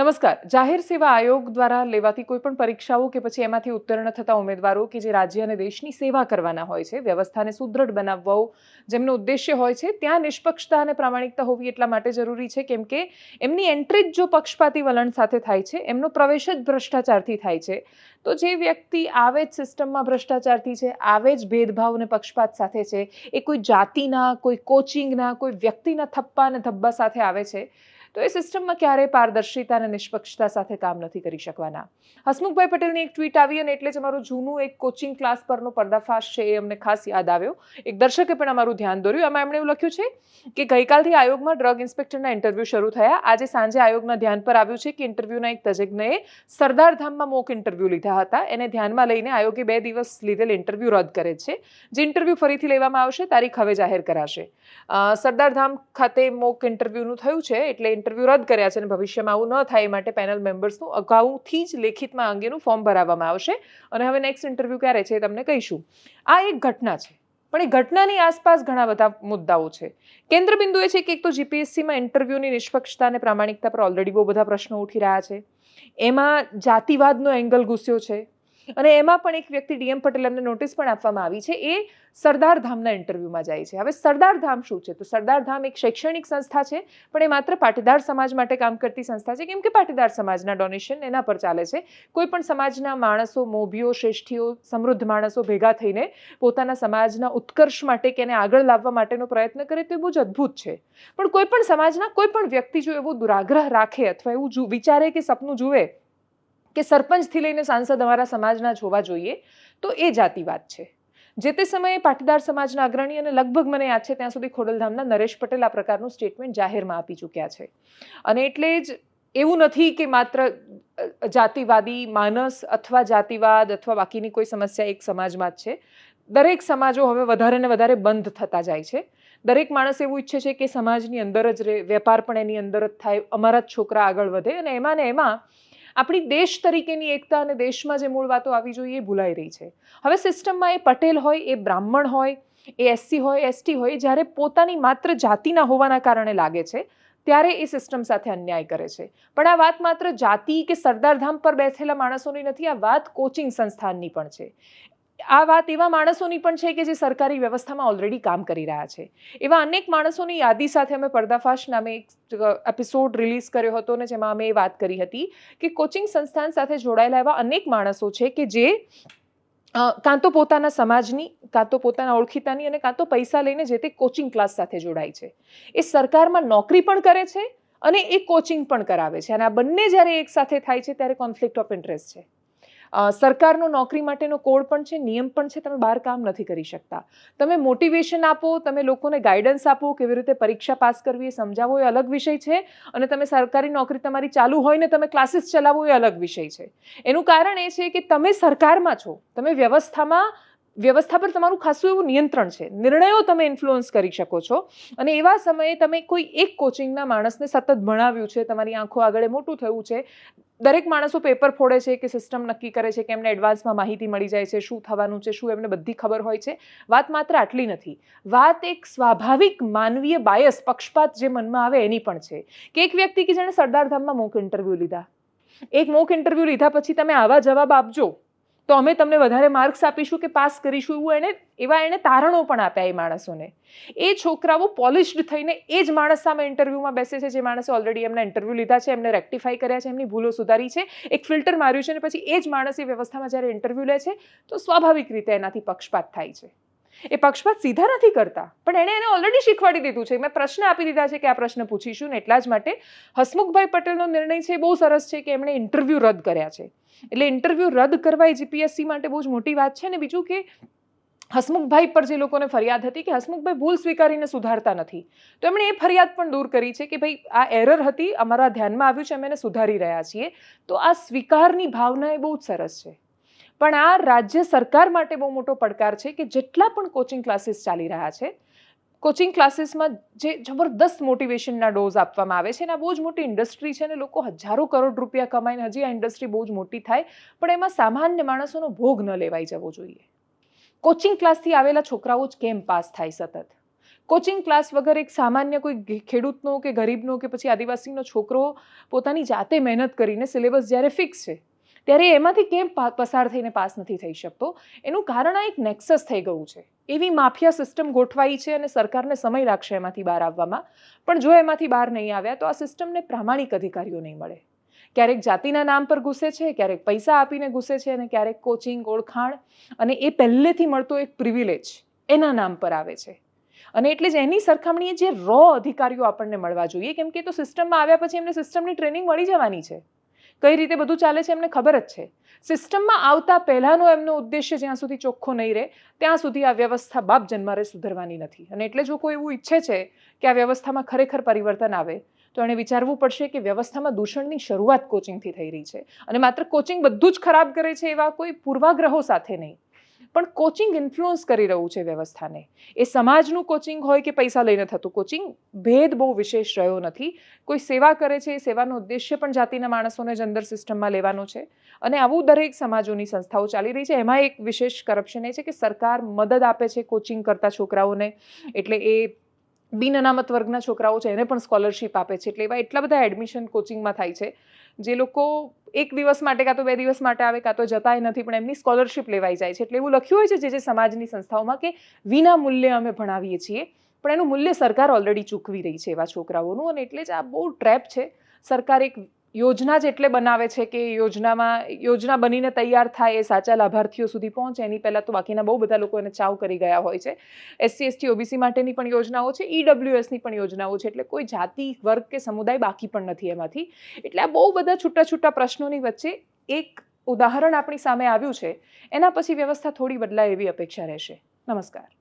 નમસ્કાર. જાહેર સેવા આયોગ દ્વારા લેવાતી કોઈ પણ પરીક્ષાઓ કે પછી એમાંથી ઉત્તીર્ણ થતા ઉમેદવારો કે જે રાજ્ય અને દેશની સેવા કરવાના હોય છે, વ્યવસ્થાને સુદૃઢ બનાવવો જેમનો ઉદ્દેશ્ય હોય છે, ત્યાં નિષ્પક્ષતા અને પ્રામાણિકતા હોવી એટલા માટે જરૂરી છે, કેમ કે એમની એન્ટ્રી જ જો પક્ષપાતી વલણ સાથે થાય છે, એમનો પ્રવેશ જ ભ્રષ્ટાચારથી થાય છે. તો જે વ્યક્તિ આવે જ સિસ્ટમમાં ભ્રષ્ટાચારથી છે, આવે જ ભેદભાવ અને પક્ષપાત સાથે છે, એ કોઈ જાતિના, કોઈ કોચિંગના, કોઈ વ્યક્તિના થપ્પા અને ધબ્બા સાથે આવે છે, તો એ સિસ્ટમમાં ક્યારેય પારદર્શિતા અને નિષ્પક્ષતા સાથે કામ નથી કરી શકવાના. હસમુખભાઈ પટેલની એક ટ્વીટ આવી અને એટલે જ અમારું જૂનું એક કોચિંગ ક્લાસ પરનો પર્દાફાશ છે એ અમને ખાસ યાદ આવ્યો. એક દર્શકે પણ અમારું ધ્યાન દોર્યું. એમાં એમણે એવું લખ્યું છે કે ગઈકાલથી આયોગમાં ડ્રગ ઇન્સ્પેક્ટરના ઇન્ટરવ્યૂ શરૂ થયા. આજે સાંજે આયોગના ધ્યાન પર આવ્યું છે કે ઇન્ટરવ્યૂના એક તજજ્ઞએ સરદાર ધામમાં મોક ઇન્ટરવ્યૂ લીધા હતા. એને ધ્યાનમાં લઈને આયોગે બે દિવસ લીધેલ ઇન્ટરવ્યૂ રદ કરે છે. જે ઇન્ટરવ્યૂ ફરીથી લેવામાં આવશે, તારીખ હવે જાહેર કરાશે. સરદારધામ સરદાર ધામ ખાતે મોક ઇન્ટરવ્યૂનું થયું છે, એટલે ઇન્ટરવ્યૂ રદ કર્યા છે અને ભવિષ્યમાં આવું ન થાય એ માટે પેનલ મેમ્બર્સનું અગાઉથી જ લેખિતમાં અંગેનું ફોર્મ ભરાવવામાં આવશે. અને હવે નેક્સ્ટ ઇન્ટરવ્યૂ ક્યારે છે એ તમને કહીશું. આ એક ઘટના છે. પણ એ ઘટનાની આસપાસ ઘણા બધા મુદ્દાઓ છે. કેન્દ્ર બિંદુ એ છે કે એક તો જીપીએસસીમાં ઇન્ટરવ્યૂની નિષ્પક્ષતા અને પ્રામાણિકતા પર ઓલરેડી બહુ બધા પ્રશ્નો ઉઠી રહ્યા છે. એમાં જાતિવાદનો એંગલ ઘૂસ્યો છે. અને એમાં પણ એક વ્યક્તિ ડીએમ પટેલ એમને નોટિસ પણ આપવામાં આવી છે. એ સરદાર ધામના ઇન્ટરવ્યૂમાં જાય છે. હવે સરદાર ધામ શું છે? તો સરદાર ધામ એક શૈક્ષણિક સંસ્થા છે, પણ એ માત્ર પાટીદાર સમાજ માટે કામ કરતી સંસ્થા છે, કેમ કે પાટીદાર સમાજના ડોનેશન એના પર ચાલે છે. કોઈ પણ સમાજના માણસો, મોભીઓ, શ્રેષ્ઠીઓ, સમૃદ્ધ માણસો ભેગા થઈને પોતાના સમાજના ઉત્કર્ષ માટે કે એને આગળ લાવવા માટેનો પ્રયત્ન કરે તો એ બહુ જ અદ્ભુત છે. પણ કોઈ પણ સમાજના કોઈ પણ વ્યક્તિ જો એવો દુરાગ્રહ રાખે અથવા એવું વિચારે કે સપનું જુએ કે સરપંચથી લઈને સાંસદ અમારા સમાજના જ હોવા જોઈએ, તો એ જાતિવાદ છે. જે તે સમયે પાટીદાર સમાજના અગ્રણી અને લગભગ મને યાદ છે, ત્યાં સુધી ખોડલધામના નરેશ પટેલ આ પ્રકારનું સ્ટેટમેન્ટ જાહેરમાં આપી ચૂક્યા છે. અને એટલે જ એવું નથી કે માત્ર જાતિવાદી માનસ અથવા જાતિવાદ અથવા બાકીની કોઈ સમસ્યા એક સમાજમાં જ છે. દરેક સમાજો હવે વધારે ને વધારે બંધ થતા જાય છે. દરેક માણસ એવું ઈચ્છે છે કે સમાજની અંદર જ રહે વેપાર પણ એની અંદર જ થાય, અમારા જ છોકરા આગળ વધે અને એમાં ને એમાં આપણી દેશ તરીકેની એકતા અને દેશમાં જે મૂળ વાતો આવી જોઈએ એ ભૂલાઈ રહી છે. હવે સિસ્ટમમાં એ પટેલ હોય, એ બ્રાહ્મણ હોય, એ એસસી હોય, એસટી હોય જ્યારે પોતાની માત્ર જાતિના હોવાના કારણે લાગે છે, ત્યારે એ સિસ્ટમ સાથે અન્યાય કરે છે. પણ આ વાત માત્ર જાતિ કે સરદારધામ પર બેઠેલા માણસોની નથી, આ વાત કોચિંગ સંસ્થાનની પણ છે. આ વાત એવા માણસોની પણ છે કે જે સરકારી વ્યવસ્થામાં ઓલરેડી કામ કરી રહ્યા છે. એવા અનેક માણસોની યાદી સાથે અમે પર્દાફાશ નામે એક એપિસોડ રિલીઝ કર્યો હતો ને જેમાં અમે એ વાત કરી હતી કે કોચિંગ સંસ્થાન સાથે જોડાયેલા એવા અનેક માણસો છે કે જે કાં તો પોતાના સમાજની, કાં તો પોતાના ઓળખીતાની અને કાં તો પૈસા લઈને જે તે કોચિંગ ક્લાસ સાથે જોડાય છે. એ સરકારમાં નોકરી પણ કરે છે અને એ કોચિંગ પણ કરાવે છે અને આ બંને જ્યારે એક સાથે થાય છે ત્યારે કોન્ફ્લિક્ટ ઓફ ઇન્ટરેસ્ટ છે. સરકારનો નોકરી માટેનો કોડ પણ છે, નિયમ પણ છે, તમે બહાર કામ નથી કરી શકતા. તમે મોટિવેશન આપો, તમે લોકોને ગાઈડન્સ આપો કેવી રીતે પરીક્ષા પાસ કરવી એ સમજાવો એ અલગ વિષય છે અને તમે સરકારી નોકરી તમારી ચાલુ હોય ને તમે ક્લાસીસ ચલાવો એ અલગ વિષય છે. એનું કારણ એ છે કે તમે સરકારમાં છો, તમે વ્યવસ્થામાં, વ્યવસ્થા પર તમારું ખાસું એવું નિયંત્રણ છે, નિર્ણયો તમે ઇન્ફ્લુઅન્સ કરી શકો છો અને એવા સમયે તમે કોઈ એક કોચિંગના માણસને સતત ભણાવ્યું છે, તમારી આંખો આગળ મોટું થયું છે દરેક માણસો પેપર ફોડે છે કે સિસ્ટમ નક્કી કરે છે, કે એમને એડવાન્સમાં માહિતી મળી જાય છે, શું થવાનું છે, શું એમને બધી ખબર હોય છે. વાત માત્ર આટલી નથી. વાત એક સ્વાભાવિક માનવીય બાયસ પક્ષપાત જે મનમાં આવે એની પણ છે. કે એક વ્યક્તિ કે જેણે સરદારધામમાં મોક ઇન્ટરવ્યૂ લીધા. એક મોક ઇન્ટરવ્યૂ લીધા પછી તમે આવા જવાબ આપજો. તો અમે તમને વધારે માર્ક્સ આપીશું કે પાસ કરીશું એવું એણે, એવા એણે તારણો પણ આપ્યા એ માણસોને. એ છોકરાઓ પોલિશ્ડ થઈને એ જ માણસ સામે ઇન્ટરવ્યૂમાં બેસે છે, જે માણસે ઓલરેડી એમના ઇન્ટરવ્યૂ લીધા છે, એમને રેક્ટિફાઈ કર્યા છે, એમની ભૂલો સુધારી છે, એક ફિલ્ટર માર્યું છે અને પછી એ જ માણસ એ વ્યવસ્થામાં જ્યારે ઇન્ટરવ્યૂ લે છે, તો સ્વાભાવિક રીતે એનાથી પક્ષપાત થાય છે. એ પક્ષપાત સીધા નથી કરતા. પણ એણે એને ઓલરેડી શીખવાડી દીધું છે. મેં પ્રશ્ન આપી દીધા છે કે આ પ્રશ્ન પૂછીશું ને એટલા જ માટે હસમુખભાઈ પટેલનો નિર્ણય છે એ બહુ સરસ છે કે એમણે ઇન્ટરવ્યૂ રદ કર્યા છે. એટલે ઇન્ટરવ્યૂ રદ કરવા એ જીપીએસસી માટે બહુ જ મોટી વાત છે ને બીજું કે હસમુખભાઈ પર જે લોકોને ફરિયાદ હતી કે હસમુખભાઈ ભૂલ સ્વીકારીને સુધારતા નથી. તો એમણે એ ફરિયાદ પણ દૂર કરી છે કે ભાઈ આ એરર હતી, અમારા ધ્યાનમાં આવ્યું છે, અમે એને સુધારી રહ્યા છીએ. તો આ સ્વીકારની ભાવના એ બહુ જ સરસ છે. પણ આ રાજ્ય સરકાર માટે બહુ મોટો પડકાર છે કે જેટલા પણ કોચિંગ ક્લાસીસ ચાલી રહ્યા છે કોચિંગ ક્લાસીસમાં જે જબરદસ્ત મોટિવેશનના ડોઝ આપવામાં આવે છે અને આ બહુ જ મોટી ઇન્ડસ્ટ્રી છે અને લોકો હજારો કરોડ રૂપિયા કમાઈને હજી આ ઇન્ડસ્ટ્રી બહુ જ મોટી થાય, પણ એમાં સામાન્ય માણસોનો ભોગ ન લેવાઈ જવો જોઈએ. કોચિંગ ક્લાસથી આવેલા છોકરાઓ જ કેમ પાસ થાય સતત? કોચિંગ ક્લાસ વગર એક સામાન્ય કોઈ ખેડૂતનો કે ગરીબનો કે પછી આદિવાસીનો છોકરો પોતાની જાતે મહેનત કરીને સિલેબસ જ્યારે ફિક્સ છે ત્યારે એમાંથી કેમ પસાર થઈને પાસ નથી થઈ શકતો? એનું કારણ આ એક નેક્સસ થઈ ગયું છે. એવી માફિયા સિસ્ટમ ગોઠવાઈ છે અને સરકારને સમય લાગશે એમાંથી બહાર આવવામાં. પણ જો એમાંથી બહાર નહીં આવ્યા, તો આ સિસ્ટમને પ્રામાણિક અધિકારીઓ નહીં મળે. ક્યારેક જાતિના નામ પર ઘૂસે છે, ક્યારેક પૈસા આપીને ઘૂસે છે અને ક્યારેક કોચિંગ ઓળખાણ અને એ પહેલેથી મળતો એક પ્રિવિલેજ એના નામ પર આવે છે. અને એટલે જ એની સરખામણીએ જે રો અધિકારીઓ આપણને મળવા જોઈએ, કેમ કે તો સિસ્ટમમાં આવ્યા પછી એમને સિસ્ટમની ટ્રેનિંગ મળી જવાની છે. કઈ રીતે બધું ચાલે છે એમને ખબર જ છે. સિસ્ટમમાં આવતા પહેલાંનો એમનો ઉદ્દેશ્ય જ્યાં સુધી ચોખ્ખો નહીં રહે, ત્યાં સુધી આ વ્યવસ્થા બાપ જન્મારે સુધરવાની નથી. અને એટલે જો કોઈ એવું ઈચ્છે છે કે આ વ્યવસ્થામાં ખરેખર પરિવર્તન આવે, તો એણે વિચારવું પડશે કે વ્યવસ્થામાં દૂષણની શરૂઆત કોચિંગથી થઈ રહી છે. અને માત્ર કોચિંગ બધું જ ખરાબ કરે છે એવા કોઈ પૂર્વાગ્રહો સાથે નહીં. પણ કોચિંગ ઇન્ફ્લુઅન્સ કરી રહ્યું છે વ્યવસ્થાને. એ સમાજનું કોચિંગ હોય કે પૈસા લઈને થતું કોચિંગ, ભેદ બહુ વિશેષ રહ્યો નથી. કોઈ સેવા કરે છે, એ સેવાનો ઉદ્દેશ્ય પણ જાતિના માણસોને જ અંદર સિસ્ટમમાં લેવાનો છે. અને આવું દરેક સમાજોની સંસ્થાઓ ચાલી રહી છે. એમાં એક વિશેષ કરપ્શન એ છે કે સરકાર મદદ આપે છે કોચિંગ કરતા છોકરાઓને. એટલે એ બિન અનામત વર્ગના છોકરાઓ છે, એને પણ સ્કોલરશિપ આપે છે. એટલે એવા એટલા બધા એડમિશન કોચિંગમાં થાય છે. જે લોકો એક દિવસ માટે કાં તો બે દિવસ માટે આવે, કાં તો જતાય નથી, પણ એમની સ્કોલરશિપ લેવાઈ જાય છે. એટલે એવું લખ્યું હોય છે જે જે સમાજની સંસ્થાઓમાં કે વિના મૂલ્યે અમે ભણાવીએ છીએ, પણ એનું મૂલ્ય સરકાર ઓલરેડી ચૂકવી રહી છે એવા છોકરાઓનું. અને એટલે જ આ બહુ ટ્રેપ છે. સરકાર એક યોજના જ એટલે બનાવે છે કે યોજનામાં, યોજના બનીને તૈયાર થાય એ સાચા લાભાર્થીઓ સુધી પહોંચે. એની પહેલાં તો બાકીના બહુ બધા લોકો એને ચાવ કરી ગયા હોય છે. એસસી, એસટી, ઓબીસી માટેની પણ યોજનાઓ છે. ઈડબ્લ્યુએસની પણ યોજનાઓ છે. એટલે કોઈ જાતિ, વર્ગ કે સમુદાય બાકી પણ નથી એમાંથી. એટલે આ બહુ બધા છૂટા છૂટા પ્રશ્નોની વચ્ચે એક ઉદાહરણ આપણી સામે આવ્યું છે. એના પછી વ્યવસ્થા થોડી બદલાય એવી અપેક્ષા રહેશે. નમસ્કાર.